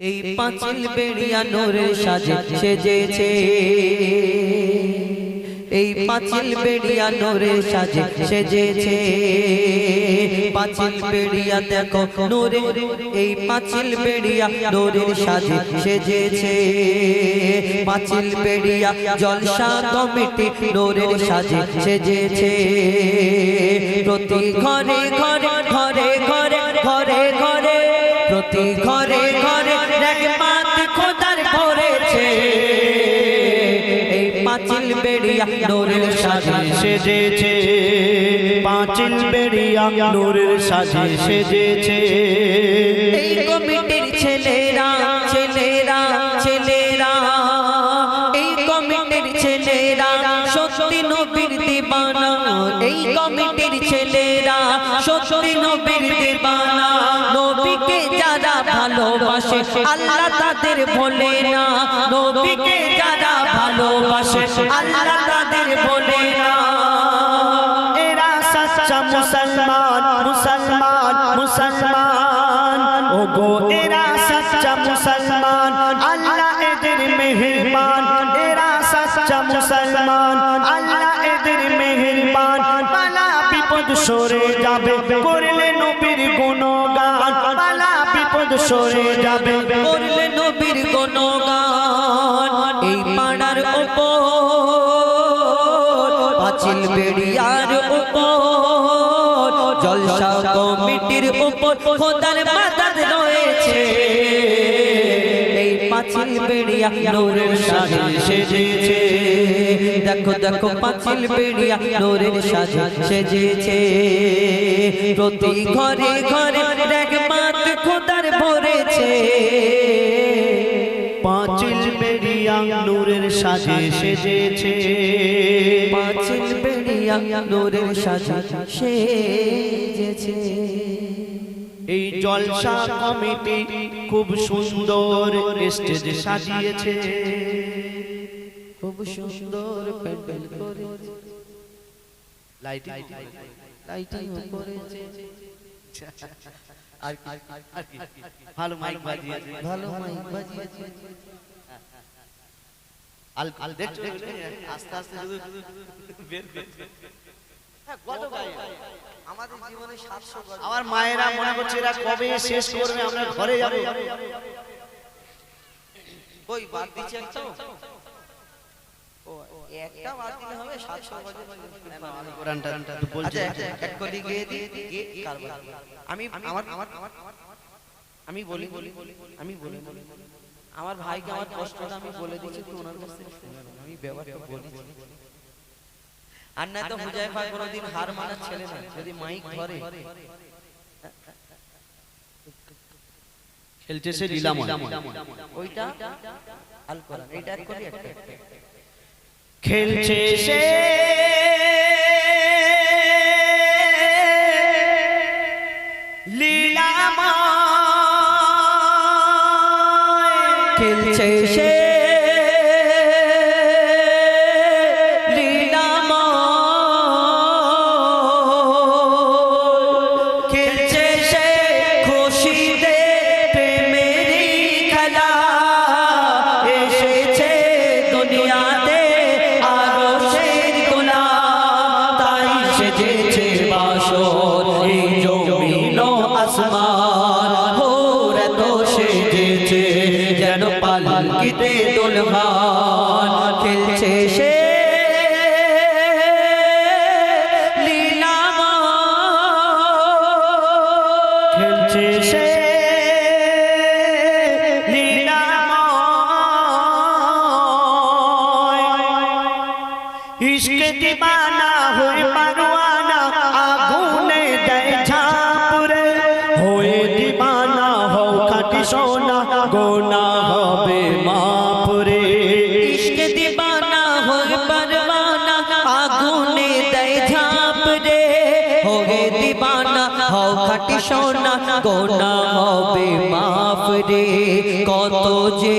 এই পাঁচিল বেড়িয়া নোরের সাজে সেজেছে এই পাঁচিল বেড়িয়া নোরের সাজে সেজেছে পাঁচিল বেড়িয়া দেখো নোরে এই পাঁচিল বেড়িয়া নোরের সাজে সেজেছে পাঁচিল বেড়িয়া জলসা কমিটি নোরের সাজে সেজেছে প্রতি ঘরে ঘরে ঘরে ঘরে ঘরে ঘরে প্রতি ঘরে ঘরে পাঁচিল বেড়িয়া নোরের সাজে সেজেছে। পাঁচিল বেরিয়া নূরের সাজে সেজেছে। এই কমিটির ছেলেরা ছেলেরা ছেলেরা, এই কমিটির ছেলেরা সত্যি নবীর দিবানা। এই কমিটির ছেলেরা সত্যি নবীর দিবানা। নবীকে যারা ভালোবাসে, আল্লাহ তাদের ভোলে না। নবীকে যারা ভালোবাসে, আল্লাহ তাদের ভোলে না। এরা সচ্চা মুসলমান মুসলমান মুসলমান। ও গো এরা সচ্চা মুসলমান, আল্লাহ এদের মেহেরবান। এরা সচ্চা মুসলমান, আল্লাহ এদের মেহেরবান। পালা বিপদ সরে যাবে, করলে নবীর গুণগান। পালা বিপদ সরে যাবে, করলে নবীর গুণগান। বেড়িয়ার উপর, জলসা কমিটির উপর খোদার মাদাদ রয়েছে। বেড়িয়া দেখো দেখো পাঁচিল বেড়িয়া নূরের সাজে সেজেছে। প্রতি ঘরে ঘরে রহমত খোদার ভরেছে। পাঁচিল বেরিয়া নূরের সাজে সেজেছে। পাঁচিল বেড়িয়া নূরের সাজে সেজেছে। এই জলসা কমিটি খুব সুন্দর স্টেজ সাজিয়েছে। খুব সুন্দর প্যান্ডেল করেছে। লাইটিং লাইটিং করেছে। আর কি- আর কি? ভালো মাইক বাজিয়েছে। ভালো মাইক বাজিয়েছে। আল আল দেখছ দেখছ? আস্তে আস্তে বের বের আমাদের জীবনে 700 গল্প আমার মায়েরা মনে করছে এরা কবে শেষ করবে? আমরা ঘরে যাব? ওই বাদ দিচ্ছে একটা? ও একটা বাদ দিলে হবে 700 গল্প কোরআনটা বলছে। আচ্ছা একটা এক কলি গিয়ে দিয়ে কারবার। আমি আমার আমি বলি বলি। আমি বলি বলি। আমার ভাইকে আমার কষ্টটা আমি বলে দিচ্ছি তুই ওনার কাছ। আমি ব্যাপারটা বলি আর না তো হুজাইফা কোনোদিন হার মানার ছেলে না। যদি মাইক ধরে। খেলছে সে লীলাময়। ওইটা আল কোরআন। এইটা এক কলি একটা খেলছে সে পালকিতে দুলহান আগুনে দেয় ঝাঁপ রে। হবে দিবানা, হও খাটি সোনা, গোনা হবে মাফ রে। কত যে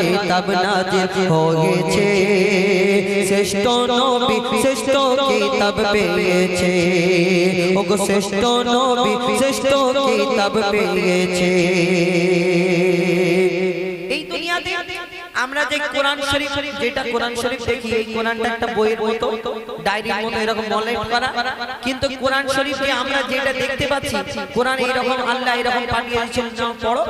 কিতাব নাজিল হয়েছে। শ্রেষ্ঠ নবী শ্রেষ্ঠ কিতাব পেয়েছে। ওগো শ্রেষ্ঠ নবী শ্রেষ্ঠ কিতাব পেয়েছে। আমরা যে কোরআন শরীফ যেটা কোরআন শরীফ দেখি এই কোরআনটা একটা বইয়ের মতো ডায়েরির মতো এরকম মলেট করা। কিন্তু কোরআন শরীফে আমরা যেটা দেখতে পাচ্ছি কোরআন এরকম আল্লাহ এরকম পাঠিয়ে দিয়েছেন পড়ো।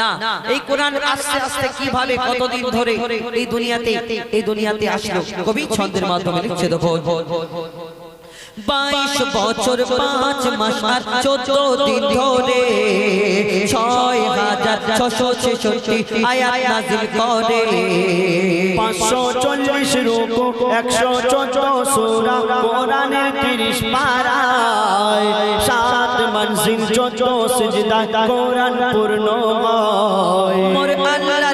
না এই কোরআন আস্তে আস্তে কীভাবে কতদিন ধরে এই দুনিয়াতে এই দুনিয়াতে আসলো? কবি ছন্দের মাধ্যমে লিখছে দেখো বাইশ বছর পাঁচ মাস আর চোদ্দ দিন ধরে ছয় হাজার ছশো ছেষট্টি আয়াত নাজিল করে। পাঁচশো চল্লিশ রুকু একশো চোদ্দ সুরা কোরআনের তিরিশ পারায় সাত মনজিল চোদ্দ সিজদা কোরআন পূর্ণ হয়। মোর আল্লাহর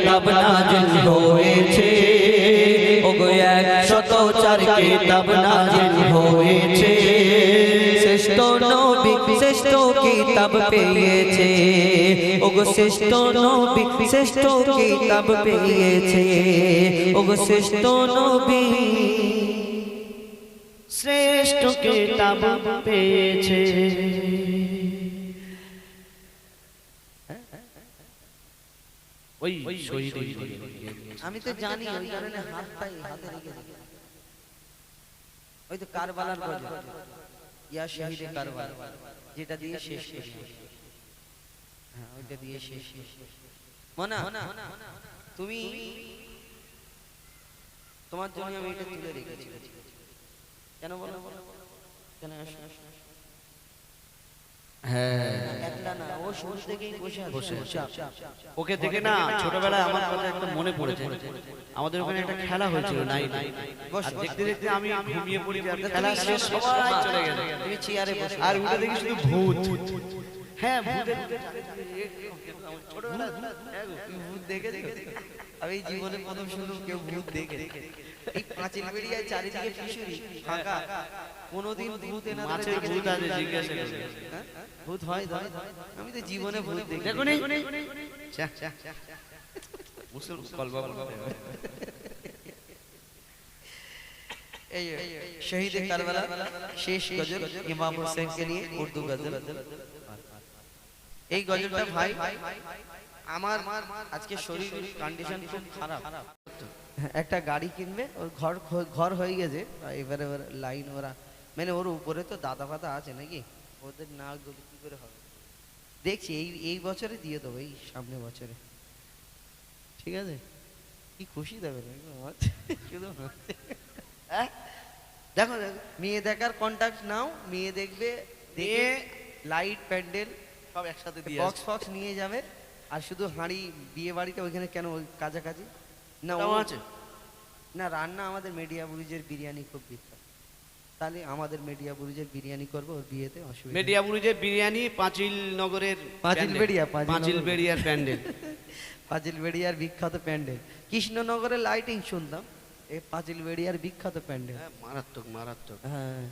কিতাব নাজিল হয়েছে। ওগো একশত চার কিতাব নাজিল হয়েছে। শ্রেষ্ঠ নবী, শ্রেষ্ঠ কিতাব পেয়েছে। ওগো শ্রেষ্ঠ নবী, শ্রেষ্ঠ কিতাব পেয়েছে। ওগো শ্রেষ্ঠ নবী, শ্রেষ্ঠ কিতাব পেয়েছে। ওই শহীদ আমি তো জানি ওই কারণে হাতটাই হাতে রেখে ওই তো কারবালার ইয়া শহীদে কারবালা। যেটা দিয়ে শেষ করি। হ্যাঁ ওইটা দিয়ে শেষ মনা তুমি তোমার জন্য আমি এটা তুলে রেখেছি। কেন বলো? কেন আসো। হ্যাঁ। ওকে দেখে না ছোটবেলায় আমার কথা একটা মনে পড়েছে। আমাদের ওখানে একটা খেলা হয়েছিল নাই দেখতে দেখতে আমি ঘুমিয়ে পড়ি খেলা শেষ সবাই চলে গেল তুমি চেয়ারে বসে। আর উঠে দেখি শুধু ভূত। হ্যাঁ ভূতের ছোটবেলায় তুমি ভূত। দেখেছ? আমি জীবনে প্রথম শুনলাম কেউ ভূত দেখে এই পাঁচিল বেরিয়ে চারিদিকে ফিসুরি ফাঁকা। কোনোদিন ভূত এনাদের মাছের ভূত আছে জিজ্ঞাসা করে? ভূত হয় আমি তো জীবনে ভূত দেখি দেখুন। মুসলমান এই। শহীদ কারবালা শেষ গজল ইমাম হোসেনকে নিয়ে উর্দু গজল। এই গজলটা ভাই আমার আজকে শরীর কন্ডিশন খুব খারাপ। একটা গাড়ি কিনবে ওর ঘর ঘর হয়ে গেছে। এবারে এবার লাইন ওরা মানে ওর উপরে তো দাদা ফাদা আছে নাকি? ওদের না গলি কি করে হবে? দেখছি এই এই বছরে দিয়ে দেবো এই সামনে বছরে। ঠিক আছে? কি খুশি দেবে শুধু। হ্যাঁ? দেখো দেখো, মেয়ে দেখার কন্ট্যাক্ট নাও মেয়ে দেখবে দিয়ে লাইট প্যান্ডেল সব একসাথে দিয়ে বক্স ফক্স নিয়ে যাবে। আর শুধু হাঁড়ি বিয়ে বাড়িতে ওইখানে কেন ওই কাছাকাছি? না ও- আছে? না রান্না আমাদের মিডিয়া বুরুজের বিরিয়ানি খুব বিখ্যাত। তাহলে আমাদের মিডিয়া বুরুজের বিরিয়ানি করব ওর বিয়েতে অসুবিধা নেই। মেডিয়া বুরুজের বিরিয়ানি পাঁচিল নগরের পাঁচিল বেড়িয়া, পাঁচিল বেড়িয়ার প্যান্ডেল। পাঁচিল বেড়িয়ার বিখ্যাত প্যান্ডেল। কৃষ্ণনগরের লাইটিং শুনতাম এই পাঁচিল বেড়িয়ার বিখ্যাত প্যান্ডেল। হ্যাঁ, মারাত্মক মারাত্মক। হ্যাঁ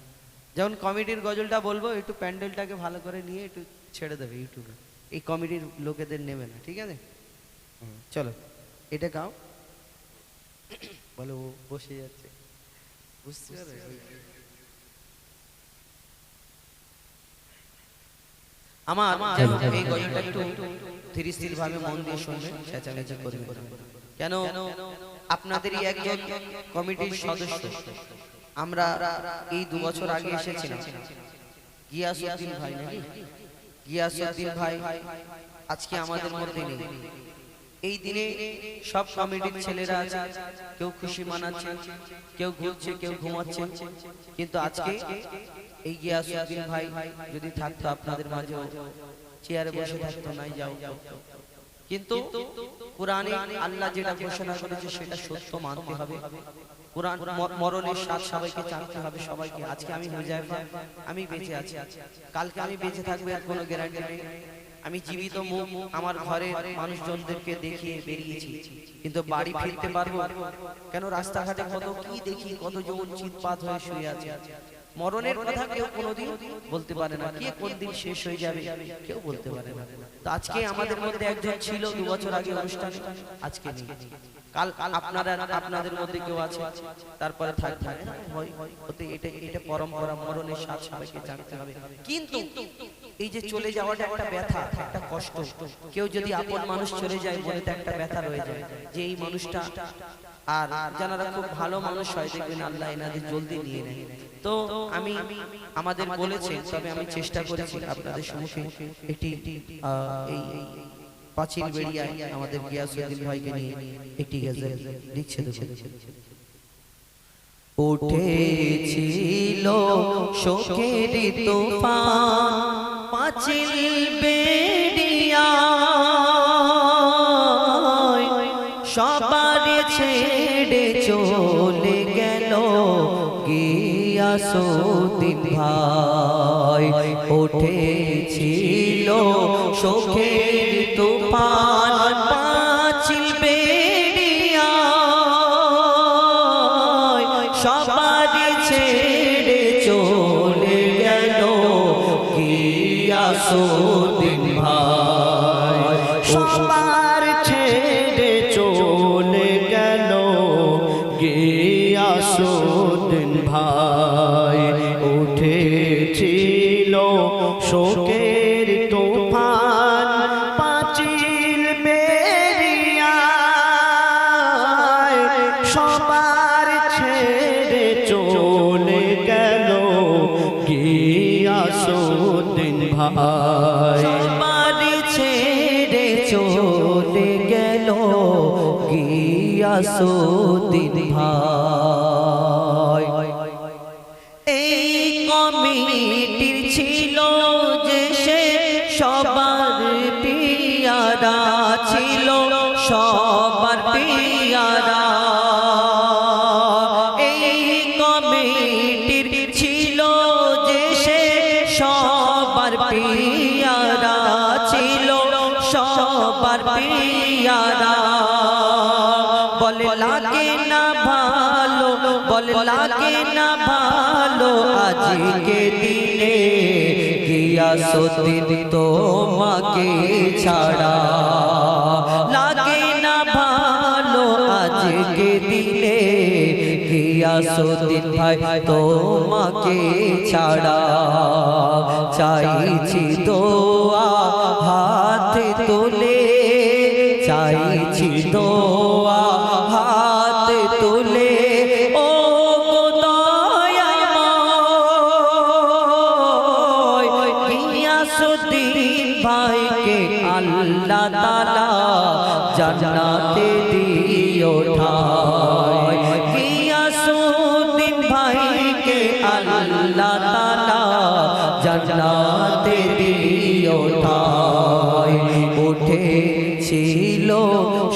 যেমন কমিটির গজলটা বলব একটু প্যান্ডেলটাকে ভালো করে নিয়ে একটু ছেড়ে দেবে ইউটিউবে। এই কমিটির লোকেদের নেবে না ঠিক আছে? চলো এটা গাও। বলো ও বসে যাচ্ছে বুঝতে আমার এই গজলটা একটু ধীর স্থির ভাবে মন দিয়ে চেঁচামেচি করবে। কেন? আপনাদেরই একজন কমিটির সদস্য। আমরা এই দু বছর আগে এসেছিলাম। ভাই নাকি? গিয়াসুদ্দিন ভাই আজকে আমাদের মধ্যে নেই। এই দিনে সব কমিটির ছেলেরা আছে। কেউ খুশি মানাচ্ছে, কেউ ঘুরছে, কেউ ঘুমাচ্ছে। কিন্তু আজকে এই গিয়াসুদ্দিন ভাই যদি থাকতো আপনাদের মাঝেও, চেয়ারে বসে থাকতো, নাই যাও। কিন্তু কোরআনে আল্লাহ যেটা ঘোষণা করেছে সেটা সত্য মানতে হবে। কোরআন মরণের সাত সবাইকে জানতে হবে সবাইকে। আজকে আমি হয়ে হুজাইফা আমি বেঁচে আছি। কালকে আমি বেঁচে থাকব কোনো গ্যারান্টি নেই। আমি জীবিত মুখ আমার ঘরে মানুষজনদেরকে দেখিয়ে বেরিয়েছি। কিন্তু বাড়ি ফিরতে পারব? কেন রাস্তাঘাটে কত কি দেখি কত যৌন চিৎপাত হয়ে শুয়ে আছে? মরণের কথা কেউ কোনোদিন বলতে পারে না। কে কোন দিন শেষ হয়ে যাবে? কেউ বলতে পারে না। তো আজকে আমাদের মধ্যে একজন ছিল দু বছর আগে অনুষ্ঠান। আজকে নেই। কাল আপনারা আপনাদের মধ্যে কেউ আছে? তারপরে হতে এটা এটা পরম্পরা মরণের সাথ সবাইকে জানতে হবে। কিন্তু এই যে চলে যাওয়াটা একটা ব্যথা একটা কষ্ট। কেউ যদি আপন মানুষ চলে যায় মনেতে একটা ব্যথা রয়ে যায়। যে এই মানুষটা আর যারা খুব ভালো মানুষ হয় দেখবেন আল্লাহ এনাদের জলদি নিয়ে নেয়। তো আমি আমাদের বলেছে তবে আমি চেষ্টা করেছি আপনাদের সম্মুখে একটি এই এই পাঁচিল বেরিয়ে আমাদের গিয়াসুদ্দিন ভাইকে নিয়ে একটি গেজেল লিখছে দেখুন উঠেছিল শোকের তুফান পাঁচিল বেরিয়া সবার ছেড়ে চলে গেল গিয়াসুদ্দিন ভাই? উঠেছিল শোকের তুফান, পাঁচিল বেরিয়া সবার ছেড়ে চলে গেল গিয়াসুদ্দিন ভাই উঠেছিল শোকের তুফান পাঁচিল বেরিয়ায় সবার ছেড়ে চলে গেল গিয়াসুদ্দিন ভাই? সবার ছেড়ে চলে গেল গিয়াসুদ্দিন আজকে দিনে গিয়াসুদ্দিন তোমাকে ছাড়া। লাগে না ভালো আজকে দিনে গিয়াসুদ্দিন ভাই তোমাকে ছাড়া। চাইছি দোয়া হাতে তোলে, চাইছি দোয়া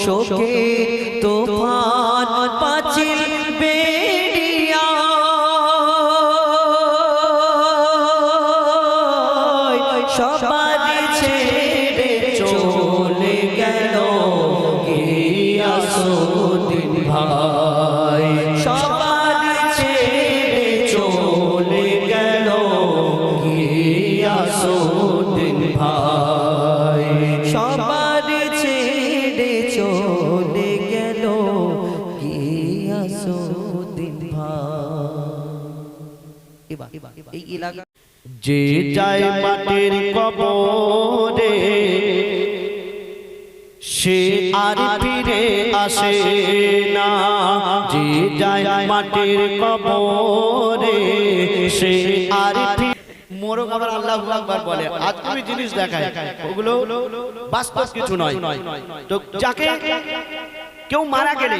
শোকে তুফান পাচিল বেড়িয়া। সবার যায় মাটির কবরে। সে আর ফিরে আসে না। যে যায় মাটির কবরে, সে আর জিনিস দেখায় ওগুলো বাস্তব কিছু নয়। তো যাকে কেউ মারা গেলে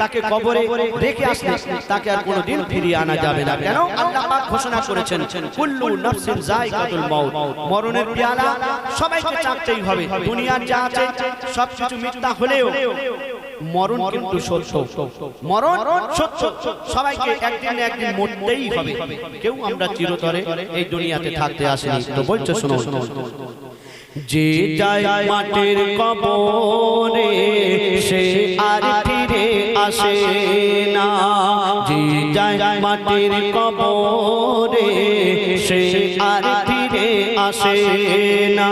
তাকে কবরে রেখে আসলে তাকে আর কোনোদিন ফিরিয়ে আনা যাবে না। কেন? আল্লাহ পাক ঘোষণা করেছেন কুল্লু নাফসিন যায়কাতুল মাউত। মরণের পেয়ালা সবাইকে চাকতেই হবে। দুনিয়ার যা আছে সবকিছু মিথ্যা হলেও মরণ কিন্তু সত্য। মরণ সত্য। সবাইকে একদিন না একদিন মরতেই হবে। কেউ আমরা চিরতরে এই দুনিয়াতে থাকতে আসিনি। তো বলছো শোনো। যে যায় মাটির কবরে, সে আর ফিরে আসে না। যে যায় মাটির কবরে, সে আর ফিরে আসে না।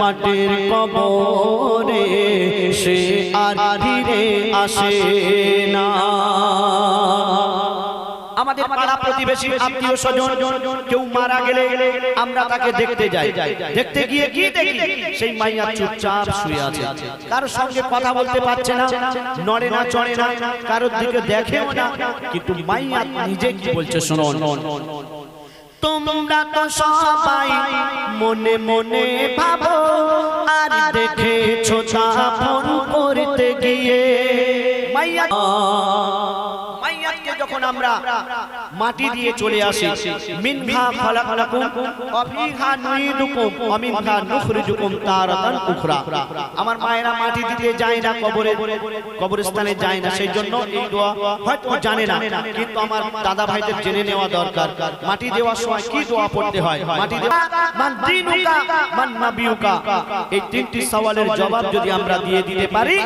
মাটির কবরে সে আসে না। আমাদের পাড়া প্রতিবেশী আত্মীয় স্বজন কেউ মারা গেলে আমরা তাকে দেখতে যাই। দেখতে গিয়ে কি দেখি? সেই মাইয়া চুপচাপ শুয়ে আছে। কারোর সঙ্গে কথা বলতে পারছে না, নড়ে না, চড়ে না, কারোর দিকে দেখেও না। কিন্তু মাইয়া নিজে কি বলছে, শোনো। তোমরা তো সবাই মনে মনে ভাবো আর দেখেছ ফোন করতে গিয়ে। মাইয়া যখন আমরা মাটি দিয়ে চলে আসি, মিনহা খালাকনাকুম ওয়া ফিহা নুইদুকুম ওয়া মিনহা নুখরিজুকুম তারাতান উখরা। আমার মায়েরা মাটি দিতে যায় না কবরে, কবরস্থানে যায় না সেই জন্য এই দোয়া হয়তো জানে না, কিন্তু আমার দাদা ভাইদের জেনে নেওয়া দরকার। মাটি দেওয়ার সময় কি দোয়া পড়তে হয়? মাটি দেওয়া মান দিনুকা, মান নাবিয়ুকা এই তিনটি সওয়ালের জবাব যদি আমরা দিয়ে দিতে পারি,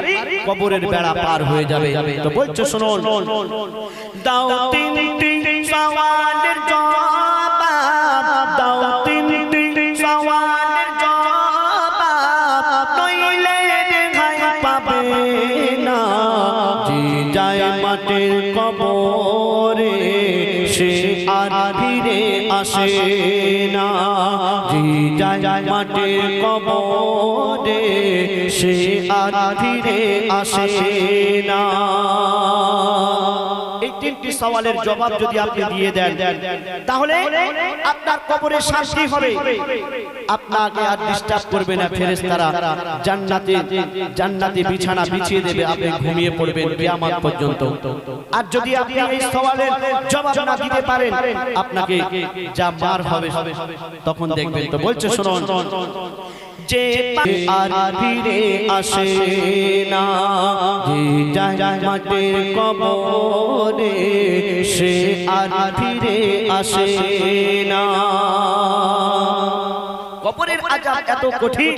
কবরের বেড়া পার হয়ে যাবে। তো বলছো শোনো দাও তিনটি সওয়ালের জবাব। দাও তিনটি সওয়ালের জবাব। নইলে রেহাই পাবে না। যে যায় মাটির কবরে সে আর ফিরে আসে না। যে যায় মাটির কবরে আসে না। সওয়ালের জবাব যদি আপনি দিয়ে দেন, তাহলে আপনার কবরে শান্তি হবে। আপনাকে আর ডিস্টার্ব করবে না ফেরেশতারা। জান্নাতে জান্নাতে বিছানা বিছিয়ে দেবে, আপনি ঘুমিয়ে পড়বেন কিয়ামত পর্যন্ত। আর যদি আপনি এই সওয়ালের জবাব না দিতে পারেন, আপনাকে যা মার হবে, তখন দেখবেন তো। বলছে, শুনুন যে আর আসে না। মাটির কবরে সে আর ফিরে আসে না। কবরের আজাব এত কঠিন।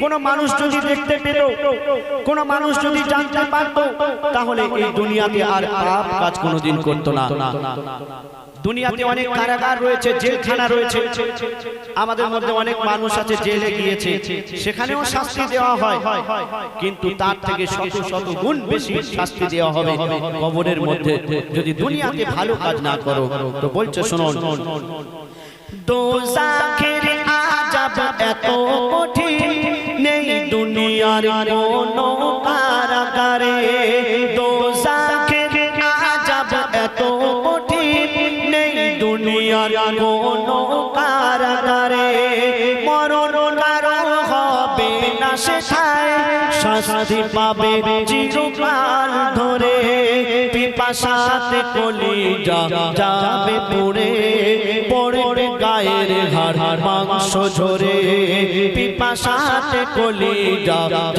কোন মানুষ যদি দেখতে পেত, কোন মানুষ যদি জানতে পারত, তাহলে এই দুনিয়াতে আর পাপ কাজ কোনোদিন করতো না। দুনিয়াতে অনেক কারাগার রয়েছে জেলখানা রয়েছে। আমাদের মধ্যে অনেক মানুষ আছে জেলে গিয়েছে। সেখানেও শাস্তি দেওয়া হয়। কিন্তু তার থেকে শত শত গুণ বেশি শাস্তি দেওয়া হবে। কবরের মধ্যে। যদি দুনিয়াতে ভালো কাজ না করো তো বলছে শুনুন দোজাখের আজাব এত কঠিন। নেই দুনিয়ার কোনো কারাগারে। দোজাখের কোনো কারাগারে মরণ কারণ পাবে চিরকাল ধরে, পিপাসাতে কলি যা যাবে পড়ে, পড়বে গায়ের হাড় মাংস ঝরে, পিপাসাতে কলি যা